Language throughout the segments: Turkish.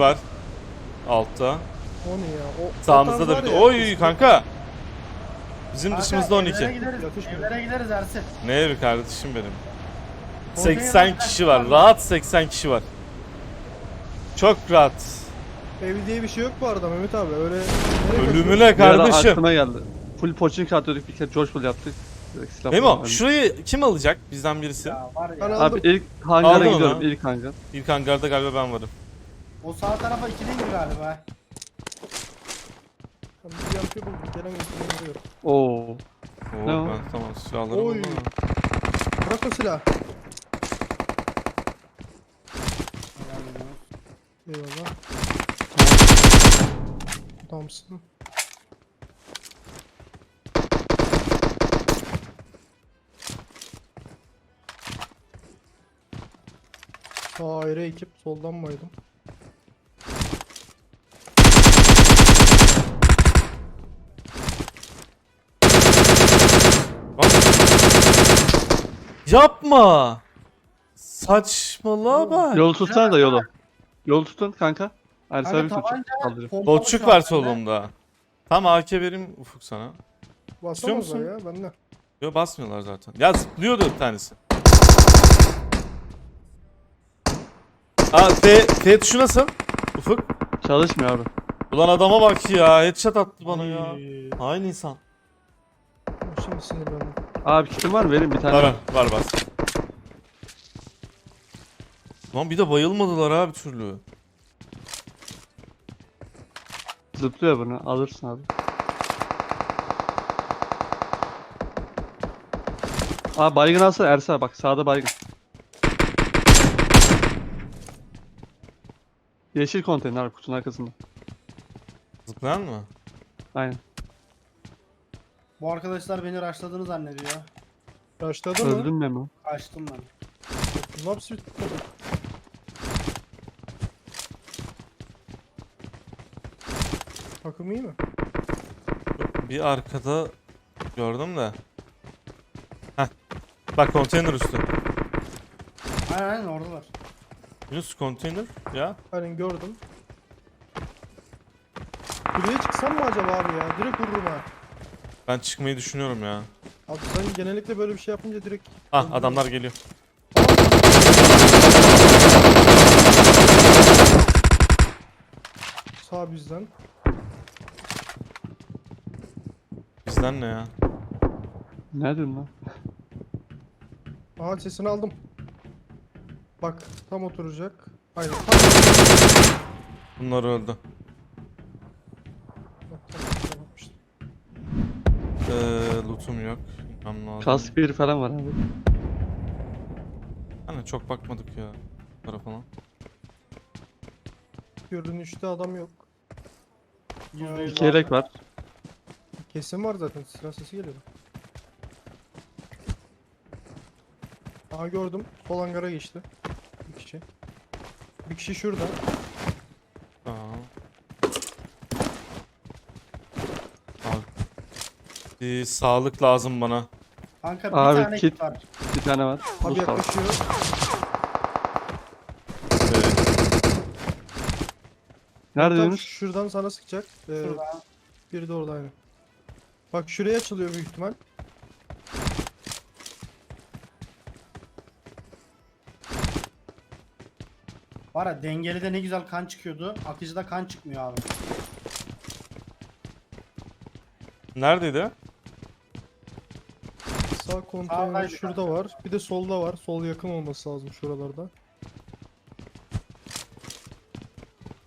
Var. Altta. O ne ya? O, Sağımızda da bir ya, Oy kanka. Bizim Kanka, dışımızda Evlere 12. gideriz, Yakışmıyor. evlere gideriz Ersin. Ne evi kardeşim benim. Konteyner 80 kaç kişi var. Rahat 80 kişi var. Çok rahat. Ev diye bir şey yok bu arada Mehmet abi. Öyle Ölümüne kardeşim. aklıma geldi. Full poçink atıyorduk bir kere George Bull yaptık. Direkt silah Memo şurayı kim alacak bizden birisi? Ya ya. Abi ilk hangara Aldın gidiyorum onu. ilk hangar. İlk hangarda galiba ben varım. O sağ tarafa ikili gibi galiba. Ben bir yankı buldum. Gelen götürüyorum diyor. Oo. Oo Ne o? ben tamam silahları Oy. buldum. Bırak o silah. Eyvallah. Adamsın. Sağ ayrı ekip soldan baydım. Bak. Yapma. Saçmalama. Yolu tutsana da yolu. Yolu tutun kanka. Ersin Kanka abi tutacak. tabanca pompalı var bende. solumda. Tam AK vereyim Ufuk sana. Basamaz o musun? ya bende. Yo basmıyorlar zaten. Ya zıplıyordu bir tanesi. Aa T, T tuşu nasıl? Ufuk. Çalışmıyor abi. Ulan adama bak ya. Headshot attı bana ya. Ay, Aynı insan. Şimdi sinirlendim. Abi kitim var mı? Verin bir tane. Var var var. Lan bir de bayılmadılar ha bir türlü. Zıplıyor bunu. Alırsın abi. Abi baygın alsana Ersin abi bak sağda baygın. Yeşil konteyner abi kutunun arkasında. Zıplayan mı? Aynen. Bu arkadaşlar beni raşladığını zannediyor. Başladı mı? Öldün Memo. Kaçtım ben. Laps bitti. Takım iyi mi? Bir arkada gördüm de. Heh. Bak konteyner üstü. Aynen aynen oradalar. Yunus konteyner ya. Aynen gördüm. Buraya çıksam mı acaba abi ya? Direkt vururum ha. Ben çıkmayı düşünüyorum ya. Abi sen genellikle böyle bir şey yapınca direkt... Ah adamlar geliyor. Sağ bizden. Bizden ne ya? Ne diyorsun lan? Aha sesini aldım. Bak tam oturacak. Aynen tam Bunlar öldü. Bak, tam. Ee, lootum yok. Lazım. Kask bir falan var abi. Hani çok bakmadık ya. Tarafına. Görünüşte adam yok. Yüzde yüz İki yelek var. Kesin var zaten silah sesi geliyor. Aha gördüm. Sol hangara geçti. Bir kişi. Bir kişi şurada. Aa. Abi. Bir sağlık lazım bana. Kanka bir Abi, tane kit- kit var. Bir tane var. Abi yaklaşıyor. Ee, Nerede Tam Yunus? şuradan sana sıkacak. Ee, Şurada. biri de orada aynı. Bak şuraya açılıyor büyük ihtimal. Var ya dengeli de ne güzel kan çıkıyordu. Akıcıda kan çıkmıyor abi. neredeydi? Sağ konteyner Sağdaydı şurada var. Bir de solda var. Sol yakın olması lazım şuralarda.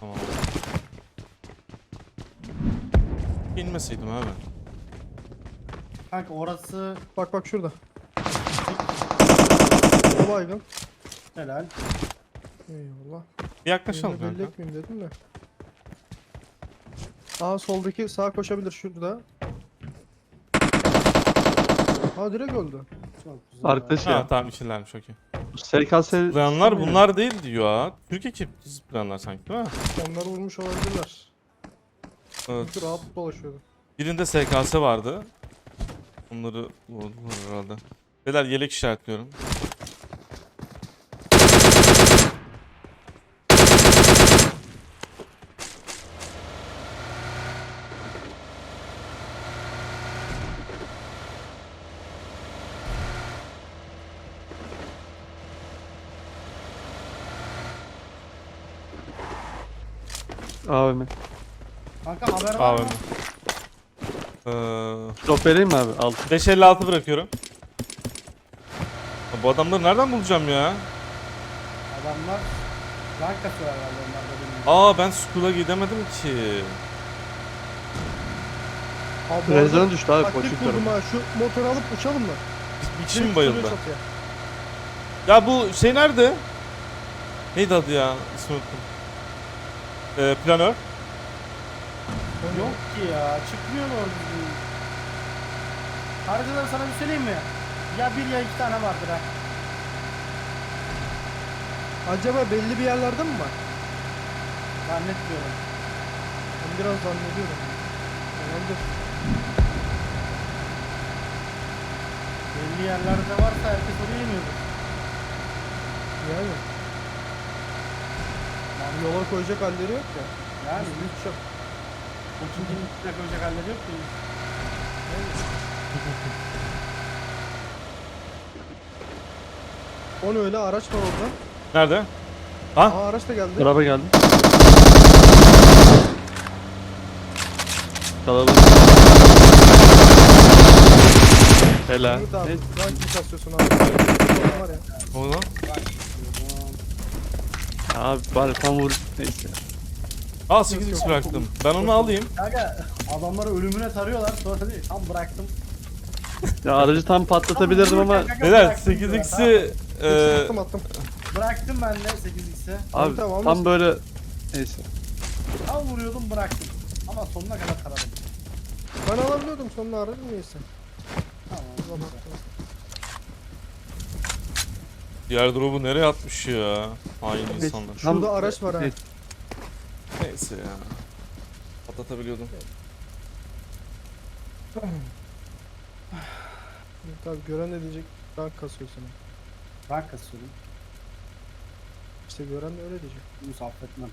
Tamam. İnmeseydim abi. Kanka orası Bak bak şurada. O baygın. helal. Eyvallah. Bir yaklaşalım belli kanka. etmeyeyim dedim de. Aa soldaki sağ koşabilir şurada. Aa direkt öldü. Çok güzel. Arkadaş Ha ya. tamam içinlermiş okey. SKS Zıplayanlar bunlar değil diyor ya. Türk ekip zıplayanlar sanki değil mi? Onları vurmuş olabilirler. Evet. Çünkü rahat dolaşıyordu. Birinde SKS vardı. Onları vurdular herhalde. Beyler yelek işaretliyorum. AVM. Kanka haber var AVM. mı? Ee, Drop vereyim mi abi? Al. 556 bırakıyorum. Ya Bu adamları nereden bulacağım ya? Adamlar rank kasıyor herhalde onlar da bilmiyorum. Aa ben school'a gidemedim ki. Abi bu Rezon arada düştü abi taktik buldum tarafı. ha. Şu motoru alıp uçalım mı? Bir kişi mi Direkt bayıldı? sürüyor çatıya. Ya bu şey nerede? Neydi adı ya? İsmi unuttum. Ee, planör. Yok ki ya çıkmıyor doğru düzgün. Sana bir söyleyeyim mi? Ya bir ya iki tane vardır ha. Acaba belli bir yerlerde mi var? Zannetmiyorum. Ben biraz zannediyorum. Olabilir. Belli yerlerde varsa herkes oraya iniyordur. Yani. Yani yola koyacak halleri yok ya. Yani Hiç yok. Koçuncunun üstüne koyacak halleri yok ki. O ne öyle araç var orada. Nerede? Ha? Aa araç da geldi. Araba geldi. Kalabalık. Helal. Ne? Rank kasıyorsun abi. Var ya. Ne lan? Abi tam vur. Neyse. Aa 8x bıraktım. Ben onu alayım. Kanka adamları ölümüne tarıyorlar sonra değil tam bıraktım. Ya aracı tam patlatabilirdim ama Neden? bıraktım diyor. 8x'i e, attım attım. Bıraktım ben de 8x'i. abi tamam, tam almasın. böyle neyse. Tam vuruyordum bıraktım. Ama sonuna kadar taradım. Ben alabiliyordum sonunda aracı neyse. Tamam. Tamam. Diğer drop'u nereye atmış ya? Hain insanlar. Tam- Şurada araç var ha. Neyse ya. Patlatabiliyordum. Tabii gören de diyecek rank kasıyor seni. Rank kasıyorum. İşte gören de öyle diyecek. Bunu affetmem.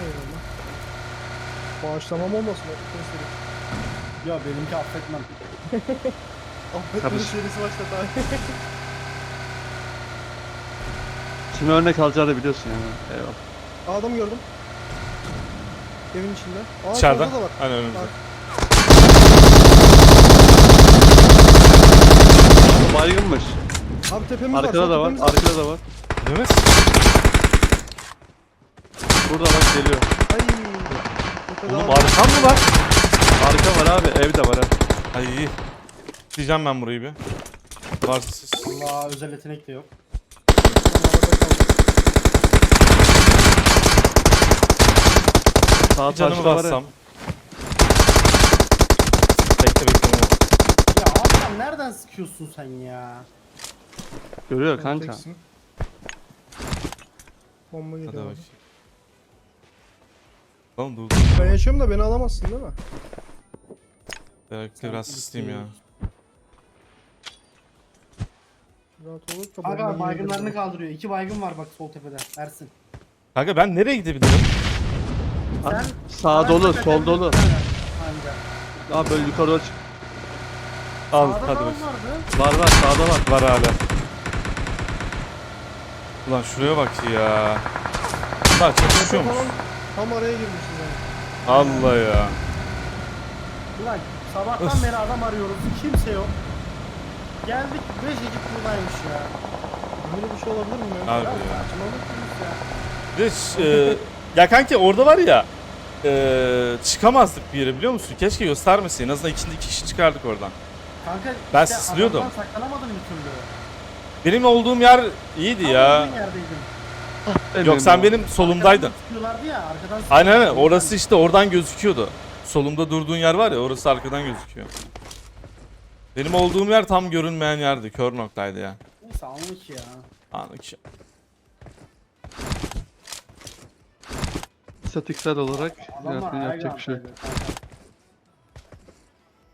Eyvallah. Bağışlamam olmasın. Ya benimki affetmem. Affetmeli Kapış. serisi başladı abi. Şimdi örnek alacağını biliyorsun yani. Eyvallah. Aa, Adam gördüm. Evin içinde. Aa Dışarıda. solda da var. Aynen önümüzde. Bak. Baygınmış. Abi tepemiz var. Arkada sol da var. tepemiz Arkada da var. Değil mi? Burada bak geliyor. Ay. Tepede Oğlum abi. arkam mı var? Arka var abi. Evde var ha. Ay iyi. Diyeceğim ben burayı bir. Varsa siz. Allah özel yetenek de yok. Sağ Bir canımı var bassam. Bekle bekle. Ya Hakan nereden sıkıyorsun sen ya? Görüyor kanka. teksin. Bomba Hadi geliyor. Tamam dur. Ben yaşıyorum da beni alamazsın değil mi? Bekle biraz sisleyeyim ya. Rahat olur bomba baygınlarını kaldırıyor. İki baygın var bak sol tepede. Ersin. Kanka ben nereye gidebilirim? Sen Sağ dolu, sol dolu. Anca. Abi böyle yukarı doğru çık. Al Sağda hadi vardı. Var var sağda var. Var hala. Ulan şuraya bak ya. Lan çatışıyor mu? Tamam, Tam araya girmişiz yani. Allah ya. Ulan sabahtan beri adam arıyoruz. Kimse yok. Geldik 5 ekip buradaymış ya. Böyle bir şey olabilir mi? ya? Abi Ya ya. saçmalık ya. Bir de e, ya kanki orada var ya e, çıkamazdık bir yere biliyor musun? Keşke göstermeseydin. En azından içinde iki kişi çıkardık oradan. Kanka Ben işte sisliyordum. adamdan saklanamadın bir türlü. Benim olduğum yer iyiydi Tam ya. olduğun. Yok sen benim solumdaydın. Arkadan sıkıyorlardı ya arkadan Aynen aynen sıkıyorlardı. orası işte oradan gözüküyordu. Solumda durduğun yer var ya orası arkadan gözüküyor. Benim olduğum yer tam görünmeyen yerdi. Kör noktaydı ya. Neyse anlık ya. Anlık. İstatistiksel olarak Adamlar yapacak, high yapacak bir şey yok.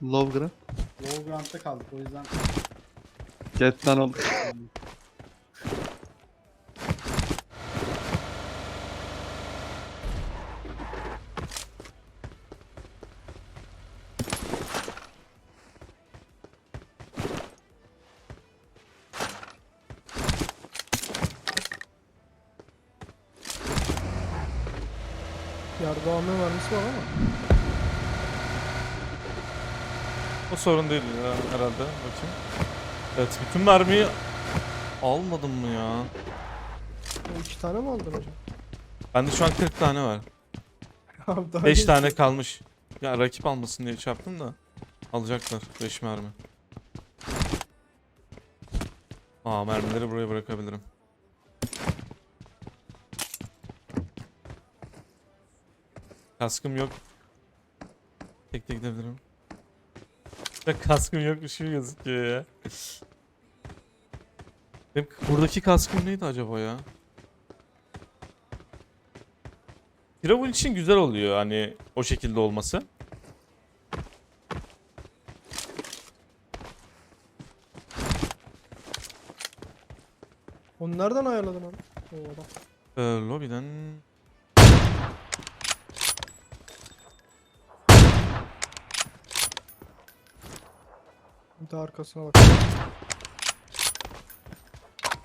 Low ground'da kaldık o yüzden. Get lan oğlum. Var ama. O sorun değil ya herhalde. Bakayım. Evet bütün mermiyi almadım mı ya? O iki tane mi aldın hocam? Bende şu an 40 tane var. Abi daha 5 ne tane kalmış. Ya rakip almasın diye çarptım da. Alacaklar 5 mermi. Aa mermileri buraya bırakabilirim. Kaskım yok. Tek tek gidebilirim. Ya kaskım yokmuş gibi gözüküyor ya. Benim buradaki kaskım neydi acaba ya? Firavun için güzel oluyor hani o şekilde olması. Onu nereden ayarladın abi? O adam. Ee, lobiden Bir de arkasına bak.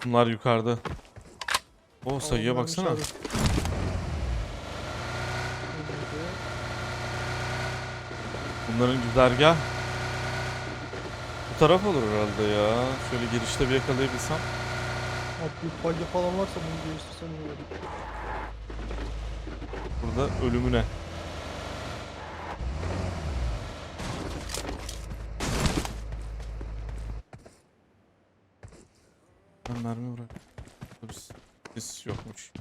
bunlar yukarıda. O sayıya baksana. vermiş abi. Bunların güzergah bu taraf olur herhalde ya. Şöyle girişte bir yakalayabilsem. Abi bir falan varsa bunu değiştirsen iyi olur. Burada ölümüne. Ben mermi bırak. Biz, biz yokmuş.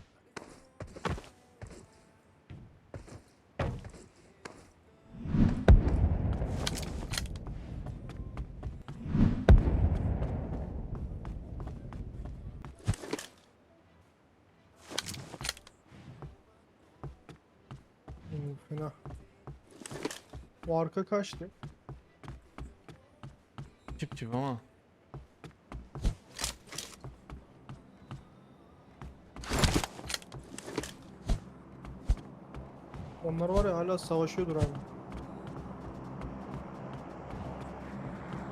Hmm, fena. O arka kaçtı? Tip gibi ama. Onlar var ya hala savaşıyordur abi.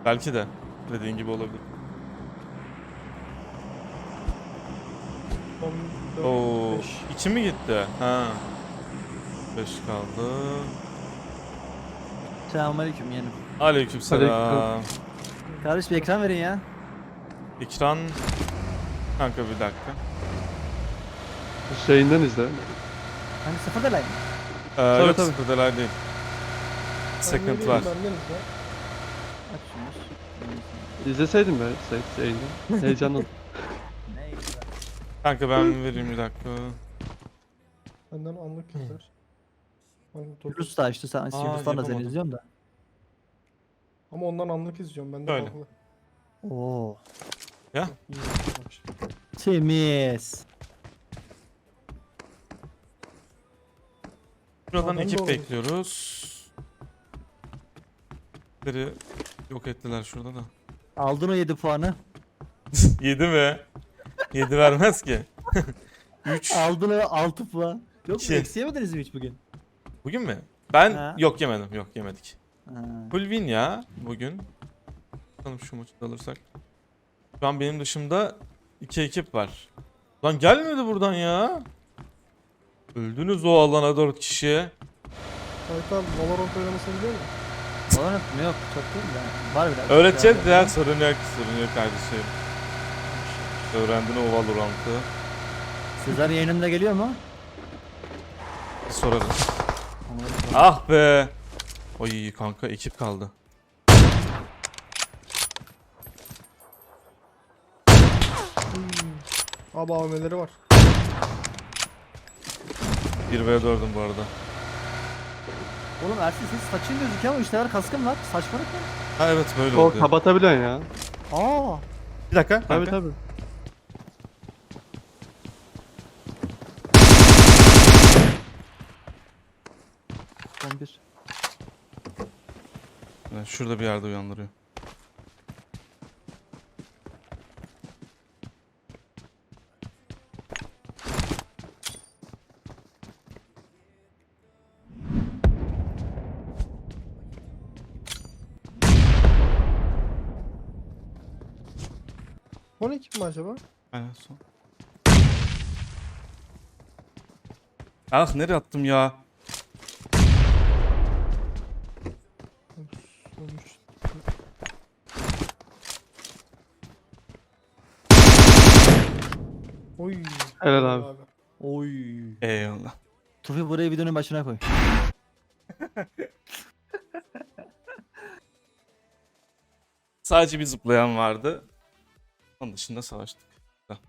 Belki de dediğin gibi olabilir. 14, Oo, 5. iki mi gitti? Ha. 5 kaldı. Selamünaleyküm yeğenim. Aleykümselam. Kardeş bir ekran verin ya. Ekran Kanka bir dakika. Şeyinden izle. Hani sıfır delay mı? Ee, yok tabii. sıfır delay değil. İzleseydin be şey, şeyinden. Heyecanlı. Kanka ben vereyim bir dakika. Benden anlık dokuz- Yunus da açtı sen. Yunus'tan da seni yapamadım. izliyorum da. Ama ondan anlık izliyorum. Ben de Öyle. baklı. Oo. Temiz. Şuradan ekip bekliyoruz. Biri yok ettiler şurada da. Aldın o 7 puanı. 7 mi? 7 vermez ki. 3. Aldın o 6 puan. Yok İki. mu? Eksi yemediniz mi hiç bugün? Bugün mü? Ben Ha. yok yemedim. Yok yemedik. Ha. Full win ya bugün. Bakalım şu maçı da alırsak. Şu an benim dışımda iki ekip var. Lan gelmedi buradan ya. Öldünüz o alana 4 kişi. Kayıt abi Valorant oynamasını biliyor musun? Valorant mı? Yok çok değil de. Var biraz. Öğreteceğiz ya sorun yok sorun yok kardeşim. Öğrendin o Valorant'ı. Sizler yayınında geliyor mu? Sorayım. Ah be. Oy kanka ekip kaldı. Hmm. Abi AVM'leri var. 1v4'üm bu arada. Oğlum Ersin senin saçın gözüküyor ama işler kaskın var. Saçmalık mı? Ha evet böyle o oldu. kapatabiliyorsun ya. Aa. Bir dakika. Tabii kanka. tabii. Son bir. Şurada bir yerde uyandırıyor. Son ekip mi acaba? Aynen son. Ah nereye attım ya? Oy. Helal abi. Oy. Eyvallah. Tufi burayı videonun başına koy. Sadece bir zıplayan vardı. Onun dışında savaştık. Güzel.